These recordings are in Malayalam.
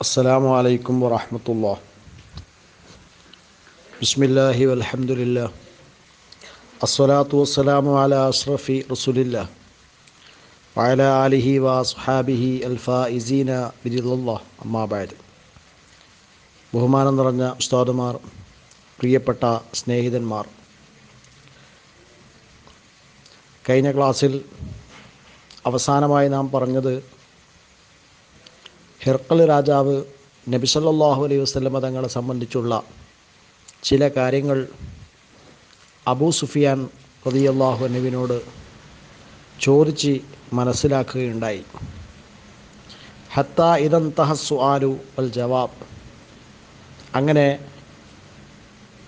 السلام عليكم ورحمة الله بسم الله والحمد لله الصلاة والسلام على أشرف رسول الله وعلى آله وأصحابه الفائزين برضا الله أما بعد ബഹുമാനം നിറഞ്ഞ ഉസ്താദുമാർ പ്രിയപ്പെട്ട സ്നേഹിതന്മാർ കഴിഞ്ഞ ക്ലാസ്സിൽ അവസാനമായി നാം പറഞ്ഞത് ഹിർക്കൽ രാജാവ് നബി സല്ലല്ലാഹു അലൈഹി വസല്ലമ തങ്ങളെ സംബന്ധിച്ചുള്ള ചില കാര്യങ്ങൾ അബൂ സുഫിയാൻ റളിയല്ലാഹു നബിനോട് ചോദിച്ച് മനസ്സിലാക്കുകയുണ്ടായി. ഹത്ത ഇതൻ തഹസ്സു ആലു വൽ ജവാബ്. അങ്ങനെ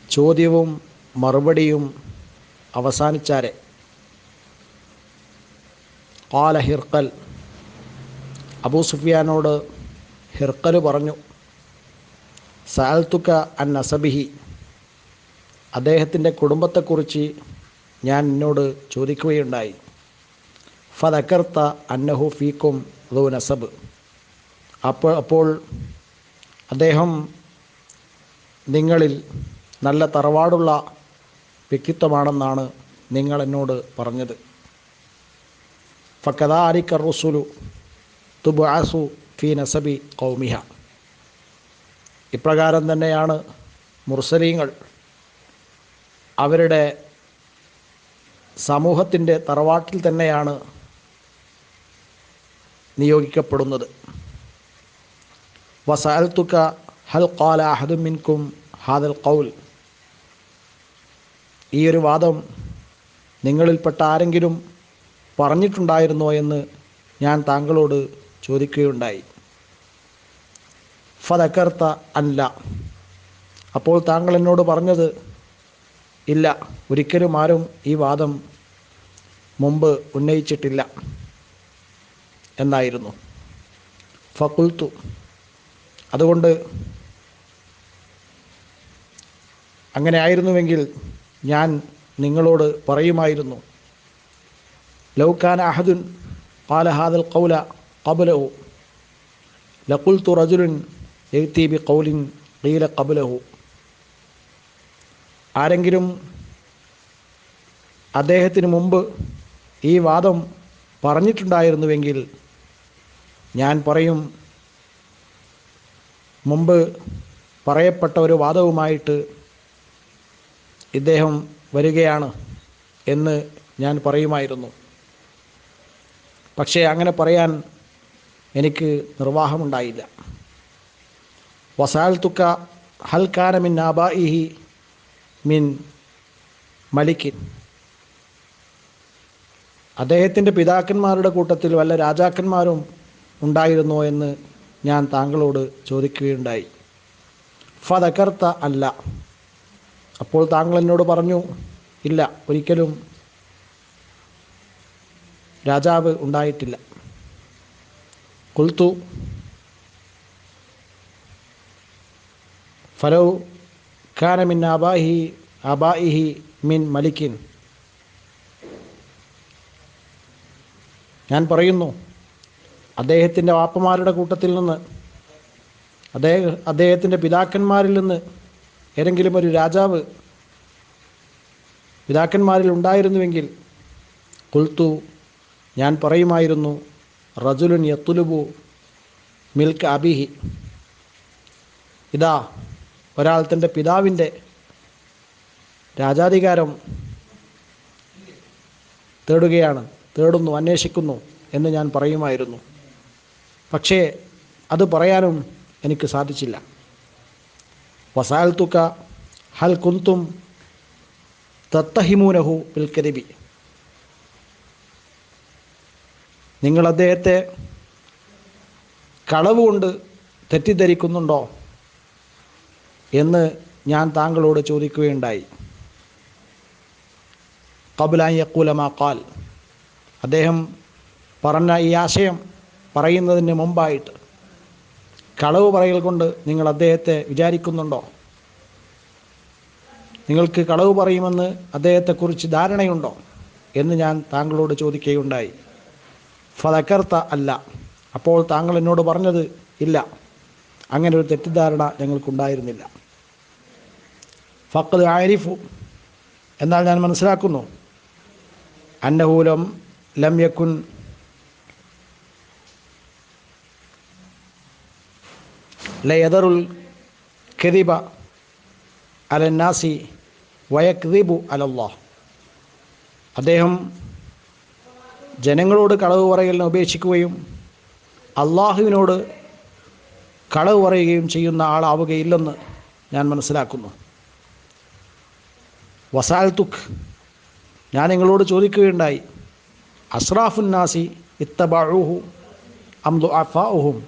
ചോദ്യവും മറുപടിയും അവസാനിച്ചാരെ. കാല ഹിർക്കൽ അബൂ സുഫിയാനോട് ഹിർക്കൽ പറഞ്ഞു സാൽത്തുക്ക അൻ നസബിഹി. അദ്ദേഹത്തിന്റെ കുടുംബത്തെക്കുറിച്ച് ഞാൻ എന്നോട് ചോദിക്കുകയുണ്ടായി. ഫതക്കർത്ത അന്നഹു ഫീക്കും ലു നസബ്. അപ്പോൾ അപ്പോൾ അദ്ദേഹം നിങ്ങളിൽ നല്ല തറവാടുള്ള വ്യക്തിത്വമാണെന്നാണ് നിങ്ങൾ എന്നോട് പറഞ്ഞത്. ഫക്കദാരിക്ക റുസുലു തുബാസു ഫി നസബി കൗമിഹ ഇപ്രകാരം തന്നെയാണ് മുർസലീങ്ങൾ അവരുടെ സമൂഹത്തിന്റെ തറവാട്ടിൽ തന്നെയാണ് നിയോഗിക്കപ്പെടുന്നത്. വസാൽത്തുക്ക ഹൽ ഖാല അഹദുമിൻകും ഹാദൽ കൗൽ ഈ ഒരു വാദം നിങ്ങളിൽപ്പെട്ട ആരെങ്കിലും പറഞ്ഞിട്ടുണ്ടായിരുന്നോ എന്ന് ഞാൻ താങ്കളോട് ചോദിക്കുകയുണ്ടായി. ഫതകർത്ത അല്ല. അപ്പോൾ താങ്കൾ എന്നോട് പറഞ്ഞത് ഇല്ല ഒരിക്കലും ആരും ഈ വാദം മുമ്പ് ഉന്നയിച്ചിട്ടില്ല എന്നായിരുന്നു. ഫക്കുൽത്തു അതുകൊണ്ട് അങ്ങനെ ആയിരുന്നുവെങ്കിൽ ഞാൻ നിങ്ങളോട് പറയുമായിരുന്നു. ലൗഖാൻ അഹദുൻ പാലഹാദൽ കൗല قبله لقلت رجل يأتي بقول قيل قبله ആരെങ്കിലും അദ്ദേഹത്തിന് മുമ്പ് ഈ വാദം പറഞ്ഞിട്ടുണ്ടായിരുന്നുവെങ്കിൽ ഞാൻ പറയും മുമ്പ് പറയപ്പെട്ട ഒരു വാദവുമായിട്ട് ഇദ്ദേഹം വരികയാണ് എന്ന് ഞാൻ പറയുമായിരുന്നു പക്ഷേ അങ്ങനെ പറയാൻ എനിക്ക് നിർവാഹമുണ്ടായില്ല. വസാൽ തുക്ക ഹൽ കാന മിൻ ആബാഇഹി മിൻ മലിക്കിൻ. അദ്ദേഹത്തിന്റെ പിതാക്കന്മാരുടെ കൂട്ടത്തിൽ വല്ല രാജാക്കന്മാരും ഉണ്ടായിരുന്നോ എന്ന് ഞാൻ താങ്കളോട് ചോദിക്കുകയുണ്ടായി. ഫതകർത്ത അല്ല. അപ്പോൾ താങ്കൾ എന്നോട് പറഞ്ഞു ഇല്ല ഒരിക്കലും രാജാവ് ഉണ്ടായിട്ടില്ല. കുൽത്തു فلو ഖാന മിൻ അബാഹി ആബായിഹി മിൻ മലിക്കിൻ. ഞാൻ പറയുന്നു അദ്ദേഹത്തിന്റെ വാപ്പമാരുടെ കൂട്ടത്തിൽ നിന്ന് അദ്ദേഹം അദ്ദേഹത്തിന്റെ പിതാക്കന്മാരിൽ നിന്ന് ഏതെങ്കിലും ഒരു രാജാവ് പിതാക്കന്മാരിൽ ഉണ്ടായിരുന്നുവെങ്കിൽ കുൽത്തു ഞാൻ പറയുമായിരുന്നു റജുലുൻ യത്തുലുബു മിൽക്ക് അബിഹി. ഇതാ ഒരാൾ തന്റെ പിതാവിന്റെ രാജാധികാരം തേടുകയാണ് തേടുന്നു അന്വേഷിക്കുന്നു എന്ന് ഞാൻ പറയുമായിരുന്നു. പക്ഷേ അത് പറയാനും എനിക്ക് സാധിച്ചില്ല. വസാൽത്തുക്ക ഹൽ കുന്തും തത്തഹിമൂനഹു ബിൽക്കരിബി നിങ്ങൾ അദ്ദേഹത്തെ കളവ് കൊണ്ട് തെറ്റിദ്ധരിക്കുന്നുണ്ടോ എന്ന് ഞാൻ താങ്കളോട് ചോദിക്കുകയുണ്ടായി. കബുലാൻ യക്കൂലമാ കാൽ അദ്ദേഹം പറഞ്ഞ ഈ ആശയം പറയുന്നതിന് മുമ്പായിട്ട് കളവ് പറയൽ കൊണ്ട് നിങ്ങൾ അദ്ദേഹത്തെ വിചാരിക്കുന്നുണ്ടോ? നിങ്ങൾക്ക് കളവ് പറയുമെന്ന് അദ്ദേഹത്തെക്കുറിച്ച് ധാരണയുണ്ടോ എന്ന് ഞാൻ താങ്കളോട് അങ്ങനെ ഒരു തെറ്റിദ്ധാരണ ഞങ്ങൾക്കുണ്ടായിരുന്നില്ല. ഫക്കത് ആരിഫു. എന്നാൽ ഞാൻ മനസ്സിലാക്കുന്നു. അന്നഹൂലം ലം യക്കുൻ ലയദറുൽ കെതിബ അലന്നാസി വയക്തിബു അലല്ലാഹ്. അദ്ദേഹം ജനങ്ങളോട് കളവ് പറയലിനെ ഉപേക്ഷിക്കുകയും അള്ളാഹുവിനോട് കളവ് പറയുകയും ചെയ്യുന്ന ആളാവുകയില്ലെന്ന് ഞാൻ മനസ്സിലാക്കുന്നു. വസാൽ തുഖ് ഞാൻ നിങ്ങളോട് ചോദിക്കുകയുണ്ടായി അസ്രാഫുന്നാസി ഇത്തബാഹു അംദു അഫാഹും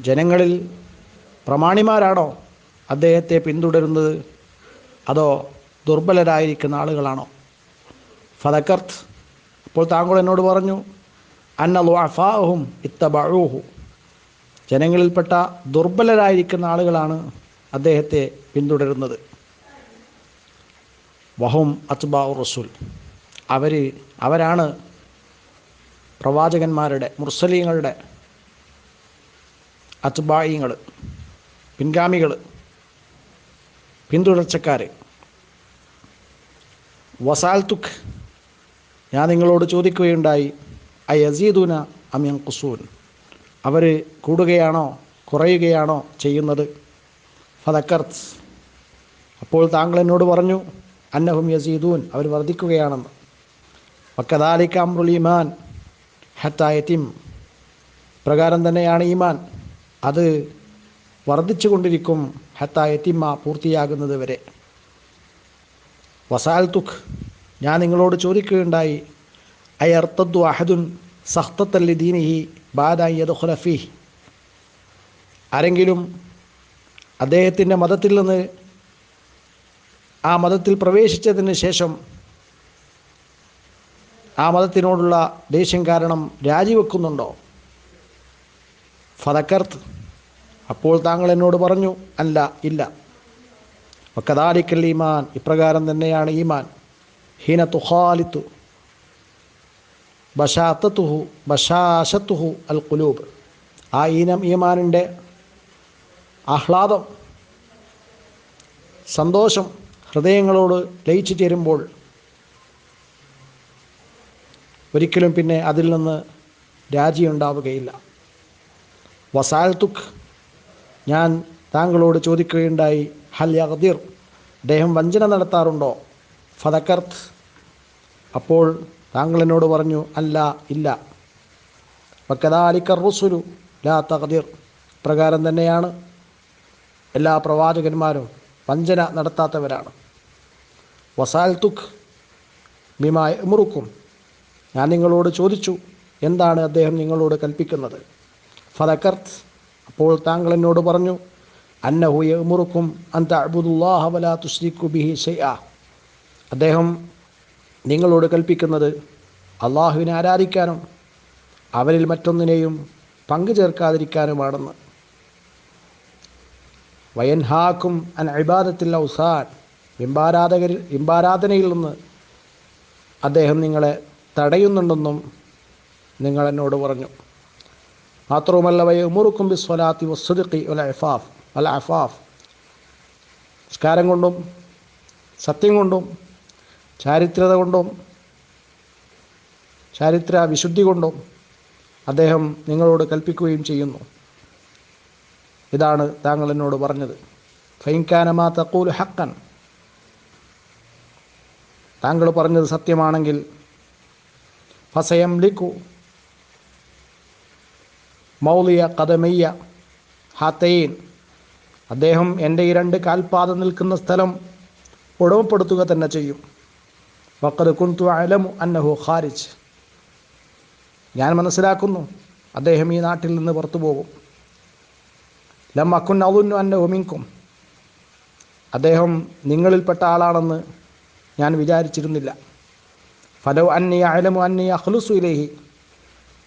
ജനങ്ങളിൽ പ്രമാണിമാരാണോ അദ്ദേഹത്തെ പിന്തുടരുന്നത്? അതോ ദുർബലരായിരിക്കുന്ന ആളുകളാണോ? ഫതക്കർത്ത് അപ്പോൾ താങ്കൾ എന്നോട് പറഞ്ഞു അന്ന അഫാഹും ഇത്തബഴൂഹു ജനങ്ങളിൽപ്പെട്ട ദുർബലരായിരിക്കുന്ന ആളുകളാണ് അദ്ദേഹത്തെ പിന്തുടരുന്നത്. വഹും അത്ബാഉ റസൂൽ. അവർ അവരാണ് പ്രവാചകന്മാരുടെ മുർസലീങ്ങളുടെ അത്ബായിങ്ങൾ പിൻഗാമികൾ പിന്തുടർച്ചക്കാർ വസാൽത്തുഖ് ഞാൻ നിങ്ങളോട് ചോദിക്കുകയുണ്ടായി ഐ യസീദുന അമിയൻ കുസൂൻ അവർ കൂടുകയാണോ കുറയുകയാണോ ചെയ്യുന്നത്? ഫതക്കർത്ത് അപ്പോൾ താങ്കൾ എന്നോട് പറഞ്ഞു അന്നഹും യസീദൂൻ. അവർ വർദ്ധിക്കുകയാണെന്ന്. വക്കദാലിക്ക അമ്രുൽ ഈമാൻ ഹത്തായത്തിം പ്രകാരം തന്നെയാണ് ഈമാൻ. അത് വർദ്ധിച്ചു കൊണ്ടിരിക്കും ഹത്തായത്തിമ്മ പൂർത്തിയാകുന്നത് വരെ. വസാൽ തുഖ് ഞാൻ നിങ്ങളോട് ചോദിക്കുകയുണ്ടായി അയർത്തദ്ദു അഹദുൻ സഹ്തത്തല്ലി ദീനിഹി ബാദായത് ഖുലഫി ആരെങ്കിലും അദ്ദേഹത്തിന്റെ മതത്തിൽ നിന്ന് ആ മതത്തിൽ പ്രവേശിച്ചതിന് ശേഷം ആ മതത്തിനോടുള്ള ദേഷ്യം കാരണം രാജിവെക്കുന്നുണ്ടോ? ഫതക്കർത്ത് അപ്പോൾ താങ്കൾ എന്നോട് പറഞ്ഞു അല്ല ഇല്ല. കഥാലിക്കൽ ഈമാൻ ഇപ്രകാരം തന്നെയാണ് ഈമാൻ. ഹീന തുഹാലിത്തു ബഷാത്തത്തുഹു ബഷാശത്തുഹു അൽ കുലൂബ് ആ ഈനം ഈമാനിന്റെ ആഹ്ലാദം സന്തോഷം ഹൃദയങ്ങളോട് ലയിച്ചു ചേരുമ്പോൾ ഒരിക്കലും പിന്നെ അതിൽ നിന്ന് രാജിയുണ്ടാവുകയില്ല. വസാൽ തുഖ് ഞാൻ താങ്കളോട് ചോദിക്കുകയുണ്ടായി ഹൽ യഹദീർ അദ്ദേഹം വഞ്ചന നടത്താറുണ്ടോ? ഫതക്കർത്ത്. അപ്പോൾ താങ്കൾ എന്നോട് പറഞ്ഞു അല്ല ഇല്ല. വക്കദാലിക്കർ റുസുലു ലാ തകതിർ പ്രകാരം തന്നെയാണ് എല്ലാ പ്രവാചകന്മാരും വഞ്ചന നടത്താത്തവരാണ്. വസാൽ തുഖ് മിമായ മുറുക്കും ഞാൻ നിങ്ങളോട് ചോദിച്ചു എന്താണ് അദ്ദേഹം നിങ്ങളോട് കൽപ്പിക്കുന്നത്? ഫതക്കർത്ത് അപ്പോൾ താങ്കൾ എന്നോട് പറഞ്ഞു അന്നഹു മുറുക്കും അന്ത അബുദുല്ലാഹ വലാ തുസ്രിക്കു ബിഹി ഷൈഅ അദ്ദേഹം നിങ്ങളോട് കൽപ്പിക്കുന്നത് അള്ളാഹുവിനെ ആരാധിക്കാനും അവരിൽ മറ്റൊന്നിനെയും പങ്കു ചേർക്കാതിരിക്കാനുമാണെന്ന്. വയൻഹാക്കും അൻ അബാദത്തിൽ ഔസാൻ ബിംബാരാധകരിൽ ബിംബാരാധനയിൽ നിന്ന് അദ്ദേഹം നിങ്ങളെ തടയുന്നുണ്ടെന്നും നിങ്ങൾ എന്നോട് പറഞ്ഞു. മാത്രവുമല്ല വയ ഉമുറുക്കും ബി സ്വലാത്തി അല്ല വല അഫാഫ് വല അഫാഫ് സംസ്കാരം കൊണ്ടും സത്യം കൊണ്ടും ചാരിത്രത കൊണ്ടും ചാരിത്ര വിശുദ്ധി കൊണ്ടും അദ്ദേഹം നിങ്ങളോട് കൽപ്പിക്കുകയും ചെയ്യുന്നു. ഇതാണ് താങ്കൾ എന്നോട് പറഞ്ഞത്. ഫൈൻകാനമാ തക്കൂൽ ഹക്കൻ താങ്കൾ പറഞ്ഞത് സത്യമാണെങ്കിൽ ഫസയം ലിക്കു മൗലിയ കഥമയ്യ ഹാത്തയിൻ അദ്ദേഹം എന്റെ ഈ രണ്ട് കാൽപാദം നിൽക്കുന്ന സ്ഥലം ഉടമപ്പെടുത്തുക തന്നെ ചെയ്യും. വക്കത് കുന്തു അലമു അന്നഹു ഖാരിജ്. ഞാൻ മനസ്സിലാക്കുന്നു അദ്ദേഹം ഈ നാട്ടിൽ നിന്ന് പുറത്തു പോകും. ലം അക്കുൻ അവുന്നു അന്ന ഒമിങ്കും അദ്ദേഹം നിങ്ങളിൽപ്പെട്ട ആളാണെന്ന് ഞാൻ വിചാരിച്ചിരുന്നില്ല. ഫലോ അന്നി അലമു അന്നി അഖ്ലുസു ഇലേഹി.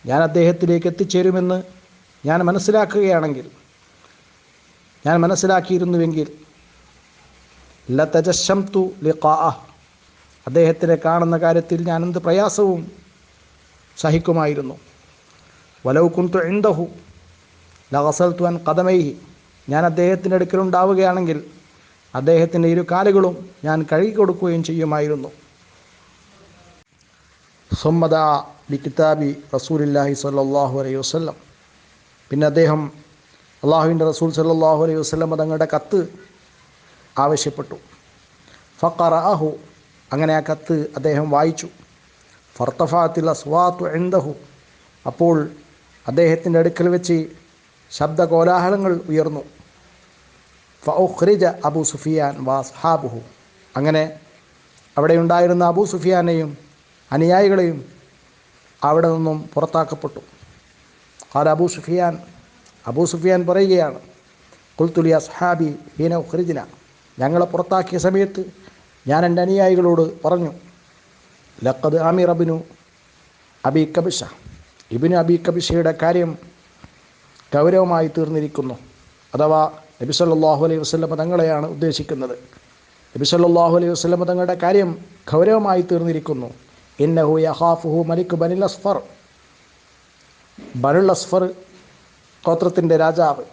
ഞാൻ അദ്ദേഹത്തിലേക്ക് എത്തിച്ചേരുമെന്ന് ഞാൻ മനസ്സിലാക്കുകയാണെങ്കിൽ ഞാൻ മനസ്സിലാക്കിയിരുന്നുവെങ്കിൽ ലതജശം തു ലിഖാ അദ്ദേഹത്തിനെ കാണുന്ന കാര്യത്തിൽ ഞാൻ എന്ത് പ്രയാസവും സഹിക്കുമായിരുന്നു. വലവ് കുന്തു എന്തഹു ലഹസൽത്തുവൻ കഥമൈഹി ഞാൻ അദ്ദേഹത്തിന്റെ അടുക്കലുണ്ടാവുകയാണെങ്കിൽ അദ്ദേഹത്തിന്റെ ഇരു കാലുകളും ഞാൻ കഴുകിക്കൊടുക്കുകയും ചെയ്യുമായിരുന്നു. സൊമ്മദ ബി കിതാബി റസൂലില്ലാഹി സല്ലാഹു അലൈഹി വസ്ലം പിന്നെ അദ്ദേഹം അള്ളാഹുവിന്റെ റസൂൽ സല്ലാഹു അലൈഹി വസ്ലം തങ്ങളുടെ കത്ത് ആവശ്യപ്പെട്ടു. ഫക്കറ അഹു അങ്ങനെ ആ കത്ത് അദ്ദേഹം വായിച്ചു. ഫർത്തഫാത്തിൽ അസ്വാത്തു എന്തഹു അപ്പോൾ അദ്ദേഹത്തിന്റെ അടുക്കൽ വെച്ച് ശബ്ദ കോലാഹലങ്ങൾ ഉയർന്നു. ഫൗഖ്രിജ അബു സുഫിയാൻ വാസ്ഹാബുഹു അങ്ങനെ അവിടെ ഉണ്ടായിരുന്ന അബു സുഫിയാനെയും അനുയായികളെയും അവിടെ നിന്നും പുറത്താക്കപ്പെട്ടു. കാല അബു സുഫിയാൻ അബൂ സുഫിയാൻ പറയുകയാണ് കുൽത്തുലി അസ്ഹാബി ഹീന ഉഖ്രിജിന. ഞങ്ങളെ പുറത്താക്കിയ സമയത്ത് ഞാൻ എന്റെ അനുയായികളോട് പറഞ്ഞു ലക്കത് ആമിർ അബിനു അബി കബിഷ ഇബിന് അബി കബിഷയുടെ കാര്യം ഗൗരവമായി തീർന്നിരിക്കുന്നു. അഥവാ നബി സല്ലാഹു അലൈഹി വസ്ലമ തങ്ങളെയാണ് ഉദ്ദേശിക്കുന്നത്. നബി സല്ലാഹു അലൈഹി വസ്ലമ തങ്ങളുടെ കാര്യം ഗൗരവമായി തീർന്നിരിക്കുന്നു. ഇന്നഹു യഹാഫുഹു മലിക് ബനിൽ അസ്ഫർ. ബനുൽ അസ്ഫർ ഗോത്രത്തിന്റെ രാജാവ്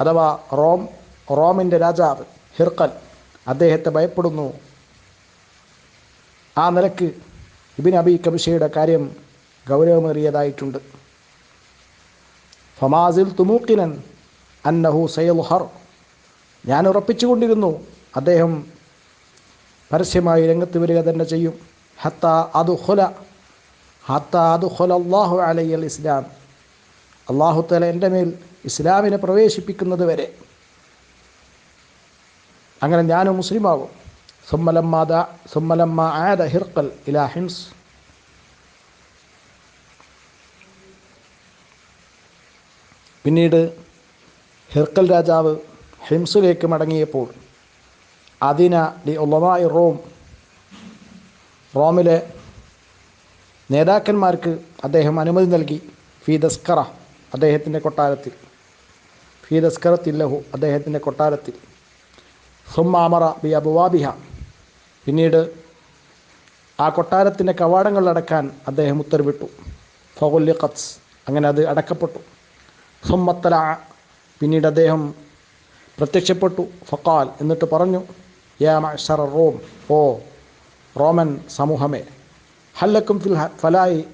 അഥവാ റോം റോമിന്റെ രാജാവ് ഹിർക്കൽ അദ്ദേഹത്തെ ഭയപ്പെടുന്നു. ആ നിലയ്ക്ക് ഇബിൻ അബി കബിഷയുടെ കാര്യം ഗൗരവമേറിയതായിട്ടുണ്ട്. ഫമാസിൽ തുമൂക്കിനൻ അന്നഹു സയൽഹർ ഞാൻ ഉറപ്പിച്ചുകൊണ്ടിരുന്നു അദ്ദേഹം പരസ്യമായി രംഗത്ത് വരിക തന്നെ ചെയ്യും. ഹത്ത അതു ഹുല ഹത്ത അതു ഹുല അള്ളാഹു അലയ്യൽ ഇസ്ലാം അള്ളാഹു തല എന്റെ മേൽ ഇസ്ലാമിനെ പ്രവേശിപ്പിക്കുന്നത് വരെ. അങ്ങനെ ഞാനും മുസ്ലിമാകും. സുമ്മലമ്മ ദ സുമ്മലമ്മ ആദ ഹിർക്കൽ ഇലാ ഹിംസ് പിന്നീട് ഹിർക്കൽ രാജാവ് ഹിംസിലേക്ക് മടങ്ങിയപ്പോൾ അതിന ഡി ഒലമായി റോം റോമിലെ നേതാക്കന്മാർക്ക് അദ്ദേഹം അനുമതി നൽകി. ഫീദസ്കറ അദ്ദേഹത്തിന്റെ കൊട്ടാരത്തിൽ. ഫീദസ്കറത്തില്ലഹു അദ്ദേഹത്തിന്റെ കൊട്ടാരത്തിൽ. സുമ്മാമറ ബി അബുവാബിഹ. പിന്നീട് ആ കൊട്ടാരത്തിന്റെ കവാടങ്ങൾ അടക്കാൻ അദ്ദേഹം ഉത്തരവിട്ടു. ഫൗല്യ കത്ത്സ് അങ്ങനെ അത് അടക്കപ്പെട്ടു. സുമ്മത്തല പിന്നീട് അദ്ദേഹം പ്രത്യക്ഷപ്പെട്ടു. ഫക്കാൽ എന്നിട്ട് പറഞ്ഞു യാ മഷറ റോം ഓ റോമൻ സമൂഹമേ ഹല്ലക്കും ഫിൽ ഫലാഹി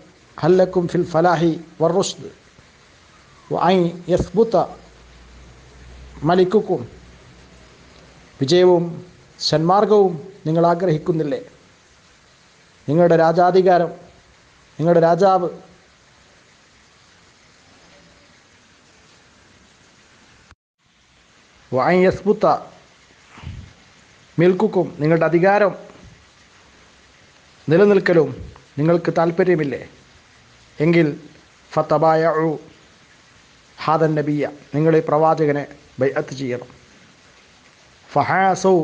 ഹല്ലക്കും ഫിൽ ഫലാഹി വറുഷ്ദ് ഐ യസ്ബുത്ത മലിക്കുക്കും വിജയവും സന്മാർഗവും നിങ്ങൾ ആഗ്രഹിക്കുന്നില്ലേ? നിങ്ങളുടെ രാജാധികാരം നിങ്ങളുടെ രാജാവ് വായസ്ബുത്ത മിൽക്കുക്കും നിങ്ങളുടെ അധികാരം നിലനിൽക്കലും നിങ്ങൾക്ക് താല്പര്യമില്ലേ എങ്കിൽ ഫത്തബായ ഹാദൻ നബിയ നിങ്ങൾ ഈ പ്രവാചകനെ ബൈഅത്ത് ചെയ്യണം. ഫഹാസൗ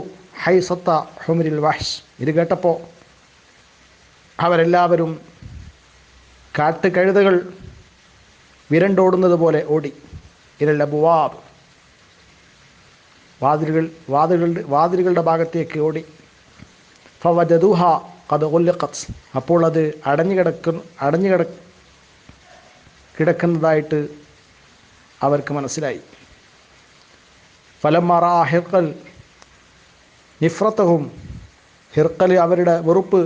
ഹൈസത്ത ഹുമരിൽ വാഷ് ഇത് കേട്ടപ്പോൾ അവരെല്ലാവരും കാട്ടുകഴുതകൾ വിരണ്ടോടുന്നത് പോലെ ഓടി. ഇരല്ല ബുവാബ്. വാതിലുകൾ വാതിലുകളുടെ വാതിലുകളുടെ ഭാഗത്തേക്ക് ഓടി. ഫവജദുഹ കത് ഒല്ലക്കത്ത് അപ്പോൾ അത് അടഞ്ഞു കിടക്കുന്ന അടഞ്ഞു കിട കിടക്കുന്നതായിട്ട് അവർക്ക് മനസ്സിലായി. ഫലം മറ ഹിർക്കൽ നിഫ്രത്തവും ഹിർക്കൽ അവരുടെ വെറുപ്പ്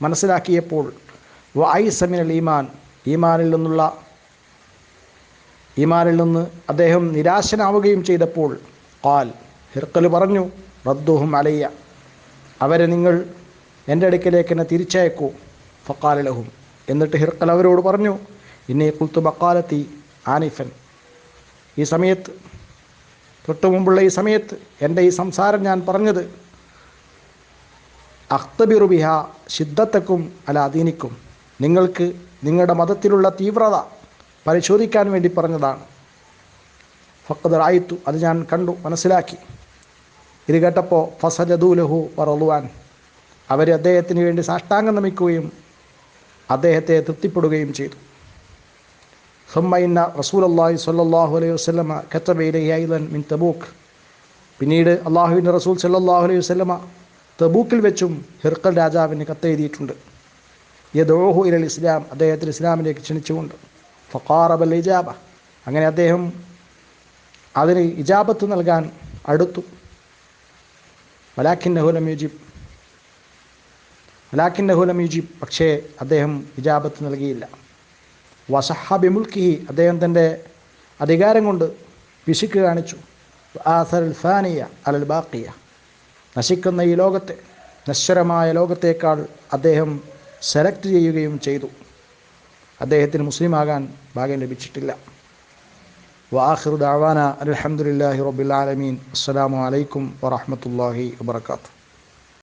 മനസ്സിലാക്കിയപ്പോൾ വ സമിനൽ ഈമാൻ ഈമാനിൽ നിന്നുള്ള ഈമാനിൽ നിന്ന് അദ്ദേഹം നിരാശനാവുകയും ചെയ്തപ്പോൾ കാൽ ഹിർക്കൽ പറഞ്ഞു റദ്ദുഹും അലയ്യ അവരെ നിങ്ങൾ എന്റെ അടുക്കലേക്ക് എന്നെ തിരിച്ചയക്കൂ ഫക്കാലലഹും എന്നിട്ട് ഹിർക്കൽ അവരോട് പറഞ്ഞു ഇന്നെ കുൽത്തു ബക്കാലത്തി ആനിഫൻ. ഈ സമയത്ത് തൊട്ടു മുമ്പുള്ള ഈ സമയത്ത് എന്റെ ഈ സംസാരം ഞാൻ പറഞ്ഞത് അഖ്തബിറുബിഹ ശിദ്ധത്തക്കും അല അദീനിക്കും നിങ്ങൾക്ക് നിങ്ങളുടെ മതത്തിലുള്ള തീവ്രത പരിശോധിക്കാൻ വേണ്ടി പറഞ്ഞതാണ്. ഫക്കത് റായിത്തു അത് ഞാൻ കണ്ടു മനസ്സിലാക്കി. ഇത് കേട്ടപ്പോൾ ഫസജദൂലഹു പറളുവാൻ അവർ അദ്ദേഹത്തിന് വേണ്ടി സാഷ്ടാംഗം നമിക്കുകയും അദ്ദേഹത്തെ തൃപ്തിപ്പെടുകയും ചെയ്തു. ഹുമ്മൈന്ന റസൂൽ അള്ളാഹി സല്ലാഹു അലൈഹി വസ്ലമ ഖത്തബയിലൈലൻ മിൻ തബൂക്ക് പിന്നീട് അള്ളാഹുവിന്റെ റസൂൽ സല്ലാഹു അലൈഹി വസ്ലമ തബൂക്കിൽ വെച്ചും ഹിർക്കൽ രാജാവിന് കത്തെഴുതിയിട്ടുണ്ട്. യദോഹു ഇരൽ ഇസ്ലാം അദ്ദേഹത്തിന് ഇസ്ലാമിലേക്ക് ക്ഷണിച്ചുകൊണ്ട്. ഫക്കാറബൽ ഇജാബ. അങ്ങനെ അദ്ദേഹം അതിന് ഇജാബത്ത് നൽകാൻ അടുത്തു. വലാഖിൻ നഹുലം യുജീബ്. വലാഖിൻ നഹുലം യുജീബ് പക്ഷേ അദ്ദേഹം ഇജാബത്ത് നൽകിയില്ല. വസഹാബി മുൽക്കിഹി അദ്ദേഹം തന്റെ അധികാരം കൊണ്ട് പിശുക്ക് കാണിച്ചു. ആസൽ ഫാനിയ അലൽ ബാക്കിയ നശിക്കുന്ന ഈ ലോകത്തെ നശ്വരമായ ലോകത്തേക്കാൾ അദ്ദേഹം സെലക്ട് ചെയ്യുകയും ചെയ്തു. അദ്ദേഹത്തിന് മുസ്ലിമാകാൻ ഭാഗ്യം ലഭിച്ചിട്ടില്ല. വാഹിർ ദാവാന അലഹമുല്ലാഹി റബ്ബിൽ ആലമീൻ. അസ്സലാമു അലൈക്കും വാത്തു